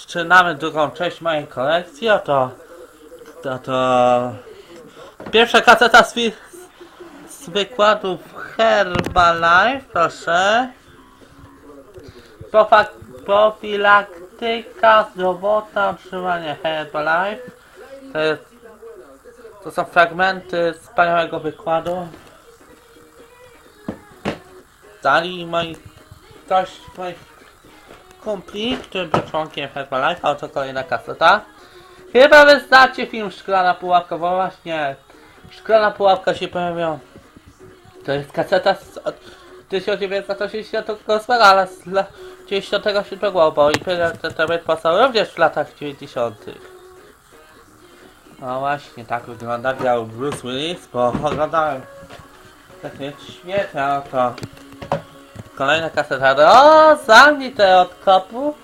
Zaczynamy drugą część mojej kolekcji. Oto. Oto. Pierwsza kaseta z, z wykładów Herbalife, proszę. Profa- Profilaktyka zdrowotna utrzymanie Herbalife. To, jest, to są fragmenty wspaniałego wykładu. Dali moi ktoś moich kumpli, który był członkiem Herbalife, oto kolejna kaseta. Chyba wy znacie film Szklana Pułapka, bo właśnie Szklana Pułapka się pojawiła. To jest kaseta z od 1988, ale z lat 97, bo i Internet powstał również w latach 90. No właśnie, tak wygląda grał Bruce Willis, bo oglądałem takie świetnie, no to kolejna kaseta. O, zamknij te od kopu.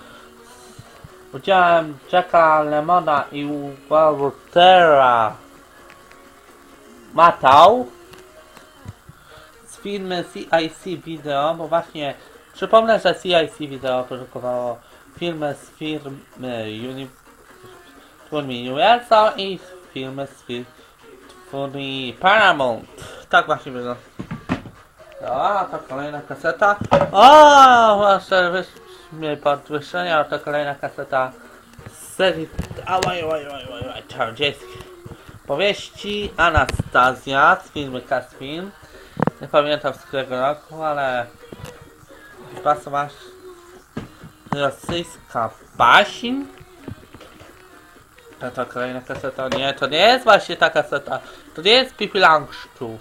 Udziałem Jacka Lemona i Waltera Matał z firmy CIC Video, bo właśnie przypomnę, że CIC Video produkowało filmy z firmy Universal i filmy z fir- twórni Paramount. Tak właśnie wygląda. A, to kolejna kaseta. O, wasze wyż- podwyższenia, to kolejna kaseta z serii ałaj, ałaj, ałaj, czarodziejskich powieści Anastazja z filmu Kasfilm. Nie pamiętam z którego roku, ale chyba to masz rosyjska baśń. To, to kolejna kaseta. Nie, to nie jest właśnie ta kaseta. To nie jest Pipi Langszczów.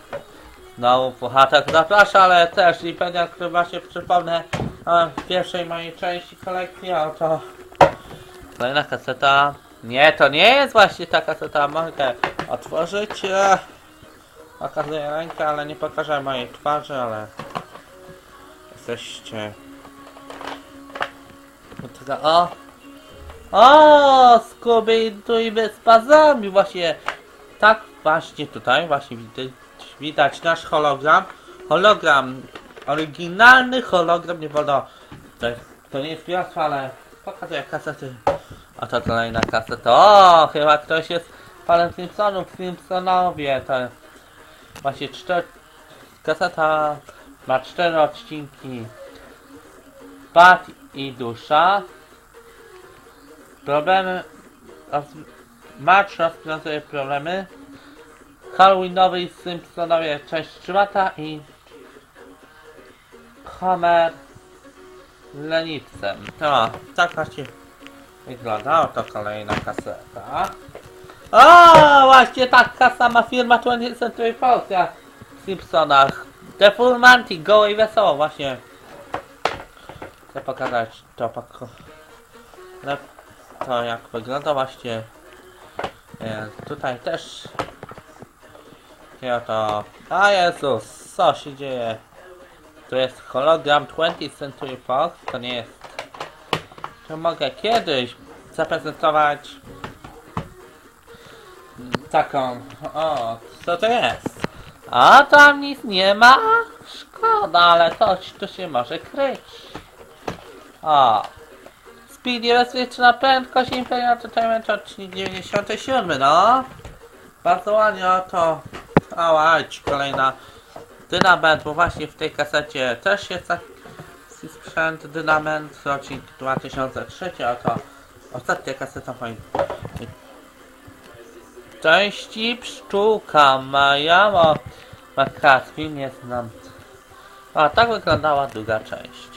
Znowu Puchatek zaprasza, ale też i pewnie, który właśnie przypomnę e, w pierwszej mojej części kolekcji, a to kolejna kaseta. Nie, to nie jest właśnie ta kaseta. Mogę otworzyć. E, pokazuję rękę, ale nie pokażę mojej twarzy, ale jesteście. No O! O! Scooby-Doo i Wyspa Zombie! Właśnie tak właśnie tutaj właśnie widać, widać nasz hologram. Hologram, oryginalny hologram, nie wolno, to, to nie jest wiosła, ale pokazuję kasety. A to kolejna kaseta. O, chyba ktoś jest panem Simpsonów, Simpsonowie, to właśnie cztery, kaseta ma cztery odcinki. Bat i dusza. Problemy, roz, March rozwiązuje problemy. Halloweenowy i Simpsonowie część trzymata i Homer lenivcem. No, tak właśnie wygląda. Oto kolejna kaseta. O, właśnie taka sama firma 20th Century Fox jak w Simpsonach. The Full Monty, goło i wesoło, właśnie. Chcę pokazać to, pako- to jak wygląda właśnie. E, tutaj też A Jezus, co się dzieje? To jest hologram 20th Century Fox, to nie jest... To mogę kiedyś zaprezentować... Taką... O, co to jest? A tam nic nie ma? Szkoda, ale coś tu się może kryć. O. Speedy bezpieczna prędkość Imperial Entertainment odcinek 97, no. Bardzo ładnie, oto. Ałać, kolejna Dynament, bo właśnie w tej kasecie też jest taki sprzęt Dynament, rocznik 2003, a to ostatnia kaseta mojej części pszczółka Maja, bo Makasfi nie znam. A tak wyglądała druga część.